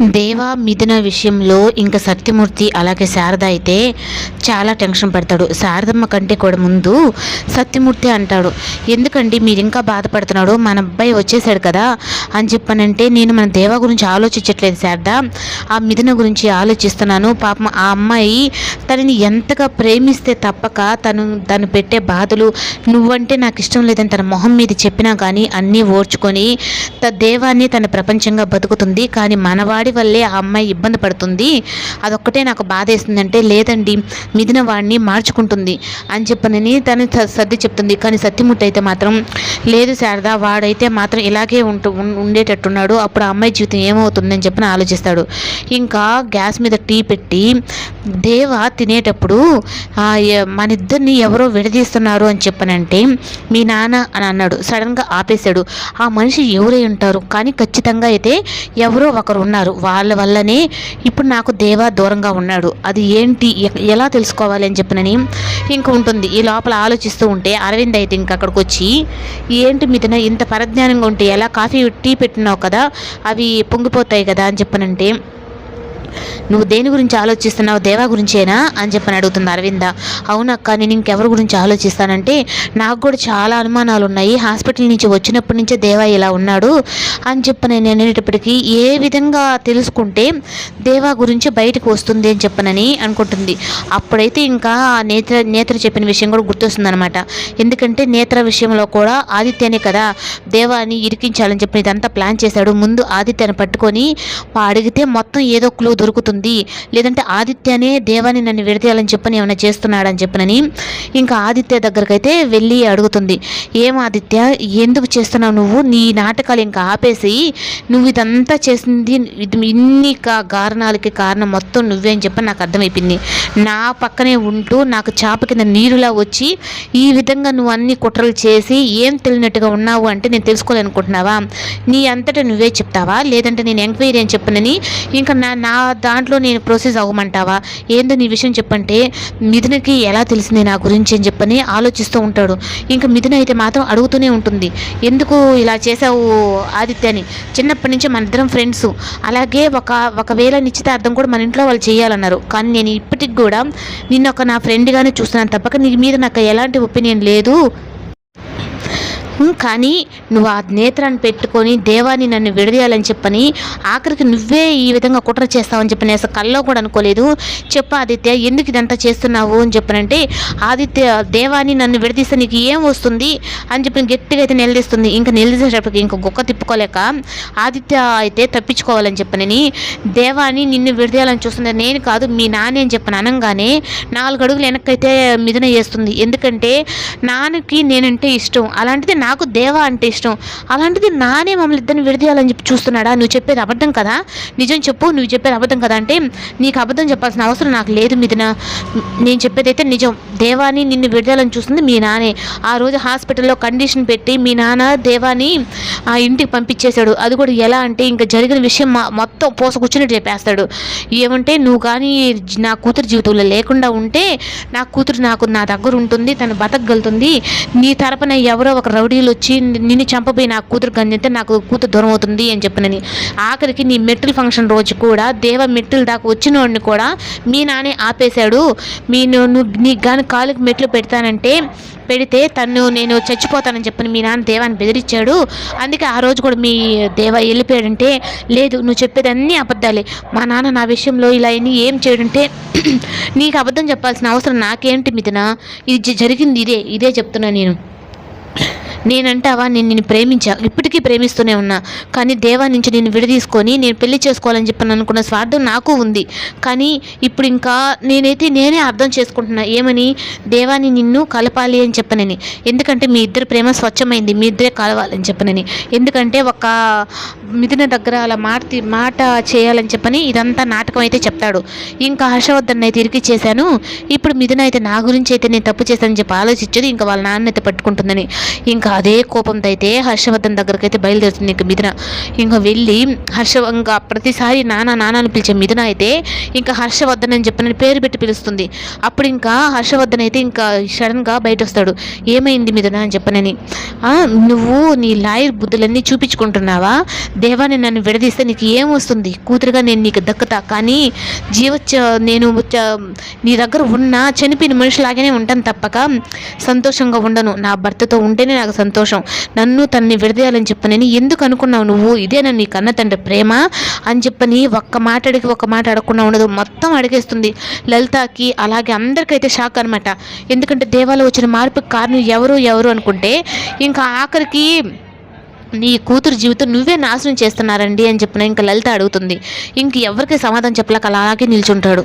దేవా మిథున విషయంలో ఇంకా సత్యమూర్తి అలాగే శారద అయితే చాలా టెన్షన్ పడతాడు. శారదమ్మ కంటే కూడా ముందు సత్యమూర్తి అంటాడు. ఎందుకండి మీరు ఇంకా బాధపడుతున్నాడు? మన అబ్బాయి వచ్చేసాడు కదా అని చెప్పానంటే నేను మన దేవా గురించి ఆలోచించట్లేదు శారద. ఆ మిథున గురించి ఆలోచిస్తున్నాను. పాపం ఆ అమ్మాయి తనని ఎంతగా ప్రేమిస్తే తప్పక తను తను పెట్టే బాధలు నువ్వంటే నాకు ఇష్టం లేదని తన మొహం మీద చెప్పినా కానీ అన్నీ ఓర్చుకొని దేవాన్ని తన ప్రపంచంగా బతుకుతుంది. కానీ వాడి వల్లే ఆ అమ్మాయి ఇబ్బంది పడుతుంది. అదొక్కటే నాకు బాధ వేస్తుందంటే లేదండి మిదిన వాడిని మార్చుకుంటుంది అని చెప్పనని తను స- సర్ది చెప్తుంది. కానీ సత్యమూర్తి అయితే మాత్రం లేదు శారద వాడైతే మాత్రం ఇలాగే ఉంటూ ఉండేటట్టున్నాడు. అప్పుడు ఆ అమ్మాయి జీవితం ఏమవుతుందని చెప్పని ఆలోచిస్తాడు. ఇంకా గ్యాస్ మీద టీ పెట్టి దేవ తినేటప్పుడు మన ఇద్దరిని ఎవరో విడదీస్తున్నారు అని చెప్పనంటే మీ నాన్న అని అన్నాడు. సడన్గా ఆపేశాడు. ఆ మనిషి ఎవరై ఉంటారు? కానీ ఖచ్చితంగా అయితే ఎవరో ఒకరు ఉన్నారు వాళ్ళ వల్లనే ఇప్పుడు నాకు దేవా దూరంగా ఉన్నాడు. అది ఏంటి? ఎలా తెలుసుకోవాలి అని చెప్పినని ఇంక ఉంటుంది. ఈ లోపల ఆలోచిస్తూ ఉంటే అరవింద్ అయితే ఇంక అక్కడికి వచ్చి ఏంటి మిథున ఇంత పరజ్ఞానంగా ఉంటే ఎలా కాఫీ టీ పెట్టినావు కదా? అవి పొంగిపోతాయి కదా? అని చెప్పనంటే నువ్వు దేని గురించి ఆలోచిస్తున్నావు? దేవా గురించేనా? అని చెప్పని అడుగుతుంది అరవింద. అవునక్క నేను ఇంకెవరి గురించి ఆలోచిస్తానంటే నాకు కూడా చాలా అనుమానాలు ఉన్నాయి. హాస్పిటల్ నుంచి వచ్చినప్పటి నుంచే దేవా ఇలా ఉన్నాడు అని చెప్పని నేను అనేటప్పటికీ ఏ విధంగా తెలుసుకుంటే దేవా గురించి బయటకు వస్తుంది అని చెప్పనని అనుకుంటుంది. అప్పుడైతే ఇంకా ఆ నేత్ర నేత్ర చెప్పిన విషయం కూడా గుర్తొస్తుంది అనమాట ఎందుకంటే నేత్ర విషయంలో కూడా ఆదిత్యనే కదా దేవాని ఇరికించాలని చెప్పి ఇదంతా ప్లాన్ చేశాడు. ముందు ఆదిత్యను పట్టుకొని అడిగితే మొత్తం ఏదో క్లూ దొరుకుతుంది. లేదంటే ఆదిత్యనే దేవాని నన్ను విడదీయాలని చెప్పని ఏమైనా చేస్తున్నాడని చెప్పనని ఇంకా ఆదిత్య దగ్గరకైతే వెళ్ళి అడుగుతుంది. ఏం ఆదిత్య ఎందుకు చేస్తున్నావు నువ్వు? నీ నాటకాలు ఇంకా ఆపేసి నువ్వు ఇదంతా చేసింది ఇన్ని కా- కారణాలకి కారణం మొత్తం నువ్వే అని చెప్పి నాకు అర్థమైపోయింది. నా పక్కనే ఉంటూ నాకు చాప కింద నీరులా వచ్చి ఈ విధంగా నువ్వు అన్ని కుట్రలు చేసి ఏం తెలియనట్టుగా ఉన్నావు అంటే నేను తెలుసుకోవాలనుకుంటున్నావా నీ అంతటా నువ్వే చెప్తావా? లేదంటే నేను ఎంక్వైరీ అని చెప్పనని ఇంకా నా నా దాంట్లో నేను ప్రొసెస్ అవ్వమంటావా? ఏందో నీ విషయం చెప్పంటే మిథునకి ఎలా తెలిసింది నా గురించి అని చెప్పని ఆలోచిస్తూ ఉంటాడు. ఇంకా మిథున అయితే మాత్రం అడుగుతూనే ఉంటుంది. ఎందుకు ఇలా చేసావు ఆదిత్య అని. చిన్నప్పటి నుంచి మన ఇద్దరం ఫ్రెండ్స్ అలాగే ఒక ఒకవేళ నిశ్చితార్థం కూడా మన ఇంట్లో వాళ్ళు చేయాలన్నారు. కానీ నేను ఇప్పటికి కూడా నిన్న ఒక నా ఫ్రెండ్గానే చూస్తున్నాను తప్పక. నీ మీద నాకు ఎలాంటి ఒపీనియన్ లేదు. కానీ నువ్వు ఆ నేత్రాన్ని పెట్టుకొని దేవాన్ని నన్ను విడదీయాలని చెప్పని ఆఖరికి నువ్వే ఈ విధంగా కుట్ర చేస్తావని చెప్పి నేను అసలు కల్లో కూడా అనుకోలేదు. చెప్పు ఆదిత్య ఎందుకు ఇదంతా చేస్తున్నావు అని చెప్పనంటే ఆదిత్య దేవాన్ని నన్ను విడదీస్తే నీకు ఏం వస్తుంది అని చెప్పి గట్టిగా అయితే నిలదీస్తుంది. ఇంకా నిలదీసేటప్పటికి ఇంకా గొక్క తిప్పుకోలేక ఆదిత్య అయితే తప్పించుకోవాలని చెప్పనని దేవాన్ని నిన్ను విడదీయాలని చూస్తుంది నేను కాదు మీ నాన్న అని చెప్పని అనగానే నాలుగు అడుగులు వెనక్కైతే మిథున చేస్తుంది. ఎందుకంటే నాన్నకి నేనంటే ఇష్టం. అలాంటిది నాకు దేవ అంటే ఇష్టం. అలాంటిది నానే మమ్మల్ని ఇద్దరిని విడదీయాలని చెప్పి చూస్తున్నాడా? నువ్వు చెప్పేది అబద్ధం కదా? నిజం చెప్పు నువ్వు చెప్పేది అబద్ధం కదా? అంటే నీకు అబద్ధం చెప్పాల్సిన అవసరం నాకు లేదు మిథున. నేను చెప్పేదైతే నిజం. దేవాని నిన్ను విడదీయాలని చూస్తుంది మీ నానే. ఆ రోజు హాస్పిటల్లో కండిషన్ పెట్టి మీ నాన్న దేవాని ఆ ఇంటికి పంపించేశాడు. అది కూడా ఎలా అంటే ఇంకా జరిగిన విషయం మా- మొత్తం పోసకూర్చున్నట్టు చెప్పేస్తాడు. ఏమంటే నువ్వు కానీ నా కూతురు జీవితంలో లేకుండా ఉంటే నా కూతురు నాకు నా దగ్గర ఉంటుంది తను బతకగలుగుతుంది. నీ తరపున ఎవరో ఒక రౌడీలు వచ్చి నిన్ను చంపబోయి నా కూతురు గంజితే నాకు కూతురు దూరం అవుతుంది అని చెప్పినని. ఆఖరికి నీ మెట్రిల్ ఫంక్షన్ రోజు కూడా దేవ మెట్రిల్ దాకా వచ్చిన వాడిని కూడా మీ నానే ఆపేశాడు. మీ నువ్వు నీ నీకు కానీ కాలుకి మెట్లు పెడతానంటే పెడితే తను నేను చచ్చిపోతానని చెప్పని మీ నాన్న దేవాన్ని బెదిరించాడు. అందుకే ఆ రోజు కూడా మీ దేవ వెళ్ళిపోయాడంటే లేదు నువ్వు చెప్పేదన్నీ అబద్ధాలే. మా నాన్న నా విషయంలో ఇలా అన్ని ఏం చేయడంటే నీకు అబద్ధం చెప్పాల్సిన అవసరం నాకేంటి మిథున? ఇది జరిగింది ఇదే ఇదే చెప్తున్నా నేను. నేనంటావా నేను నిన్ను ప్రేమించా ఇప్పటికీ ప్రేమిస్తూనే ఉన్నా. కానీ దేవా నుంచి నేను విడదీసుకొని నేను పెళ్ళి చేసుకోవాలని చెప్పని అనుకున్న స్వార్థం నాకు ఉంది. కానీ ఇప్పుడు ఇంకా నేనైతే నేనే అర్థం చేసుకుంటున్నా. ఏమని? దేవాని నిన్ను కలపాలి అని చెప్పనని. ఎందుకంటే మీ ఇద్దరు ప్రేమ స్వచ్ఛమైంది మీ ఇద్దరే కలవాలని చెప్పనని. ఎందుకంటే ఒక మిథున దగ్గర అలా మాట మాట చేయాలని చెప్పని ఇదంతా నాటకం అయితే చెప్తాడు. ఇంకా హర్షవర్ధన్ అయితే ఇరికి చేశాను. ఇప్పుడు మిథున అయితే నా గురించి అయితే నేను తప్పు చేశానని చెప్పి ఆలోచించదు. ఇంకా వాళ్ళ నాన్న అయితే పట్టుకుంటుందని. ఇంకా అదే కోపంతో అయితే హర్షవర్ధన్ దగ్గరికి అయితే బయలుదేరుతుంది. ఇంకా మిథున ఇంకా వెళ్ళి హర్ష ఇంకా ప్రతిసారి నాన్న నాన్న అని పిలిచే మిథున అయితే ఇంకా హర్షవర్ధన్ అని చెప్పిన పేరు పెట్టి పిలుస్తుంది. అప్పుడు ఇంకా హర్షవర్ధన్ అయితే ఇంకా సడన్గా బయట వస్తాడు ఏమైంది మిథున అని చెప్పనని. నువ్వు నీ లాయర్ బుద్ధులన్నీ చూపించుకుంటున్నావా? దేవాన్ని నన్ను విడదీస్తే నీకు ఏమొస్తుంది కూతురుగా నేను నీకు దక్కుతా. కానీ జీవ నేను నీ దగ్గర ఉన్న చనిపోయిన మనిషిలాగానే ఉంటాను తప్పక. సంతోషంగా ఉండను. నా భర్తతో ఉంటేనే నాకు సంతోషం. నన్ను తన్ని విడదీయాలని చెప్పనని ఎందుకు అనుకున్నావు నువ్వు? ఇదేనా నీ కన్న తండ్రి ప్రేమ? అని చెప్పని ఒక్క మాట అడిగి ఒక్క మాట అడగకుండా ఉండదు. మొత్తం అడిగేస్తుంది. లలితకి అలాగే అందరికైతే షాక్ అనమాట ఎందుకంటే దేవాలో వచ్చిన మార్పుకి కారణం ఎవరు ఎవరు అనుకుంటే ఇంకా ఆఖరికి నీ కూతురు జీవితం నువ్వే నాశనం చేస్తున్నారండి అని చెప్పిన ఇంకా లలిత అడుగుతుంది. ఇంక ఎవరికి సమాధానం చెప్పలేక అలాగే నిల్చుంటాడు.